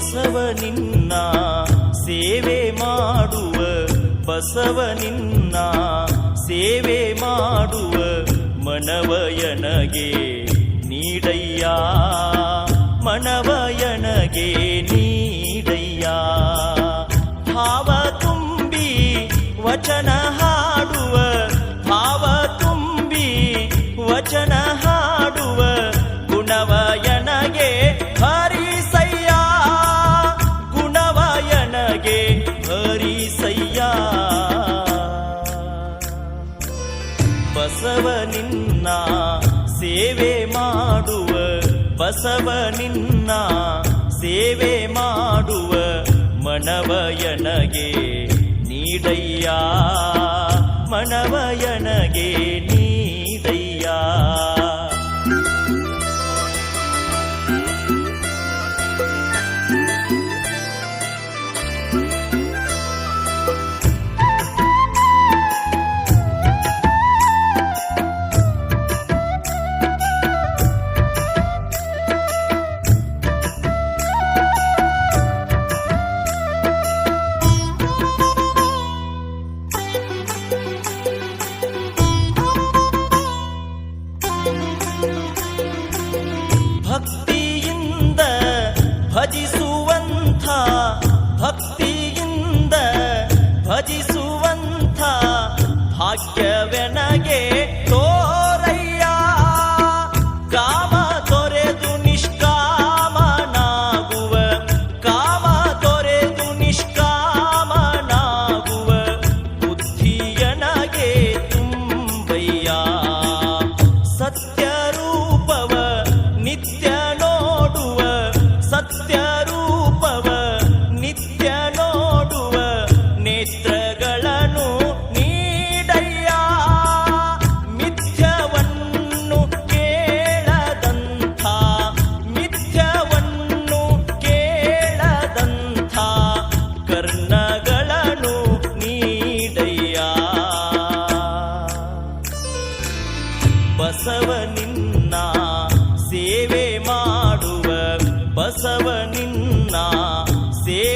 ಬಸವ ನಿನ್ನ ಸೇವೆ ಮಾಡುವ ಬಸವ ನಿನ್ನ ಸೇವೆ ಮಾಡುವ ಮನವಯನಗೆ ನೀಡಯ್ಯಾ. ಬಸವ ನಿನ್ನ ಸೇವೆ ಮಾಡುವ ಬಸವ ನಿನ್ನ ಸೇವೆ ಮಾಡುವ ಮನವಯನಗೆ ನೀಡಯ್ಯ ಮನವಯ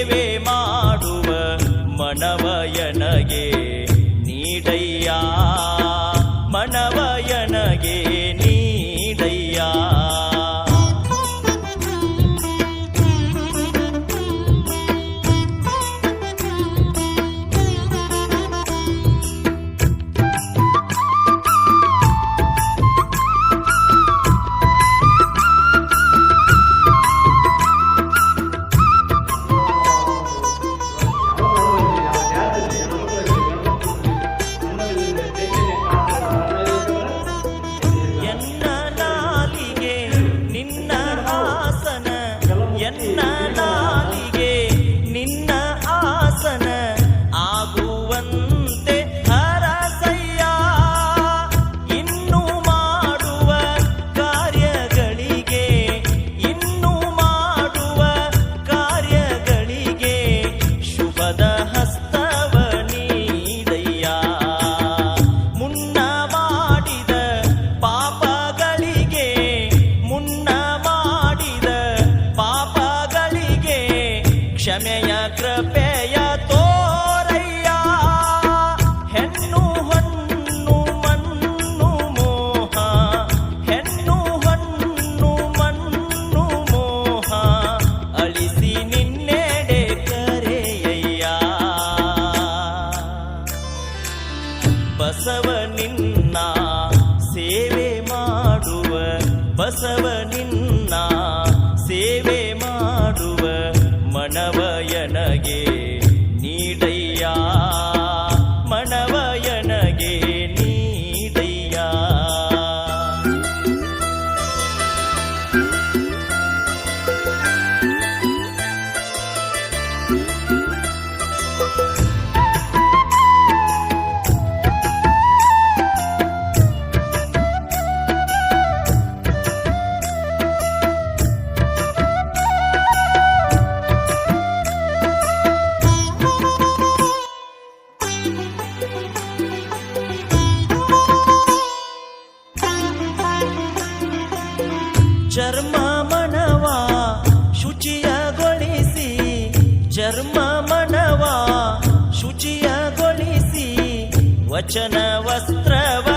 ಸೇವೆ ಮಾಡುವ ಮನವ ಬಸವ ನಿನ್ನ ಸೇವೆ ಮಾಡುವ ಬಸವ ನಿನ್ನ ಚರ್ಮ ಮಣವ ಶುಚಿಯಗೊಳಿಸಿ ಚರ್ಮ ಮಣವ ಶುಚಿಯಗೊಳಿಸಿ ವಚನ ವಸ್ತ್ರವ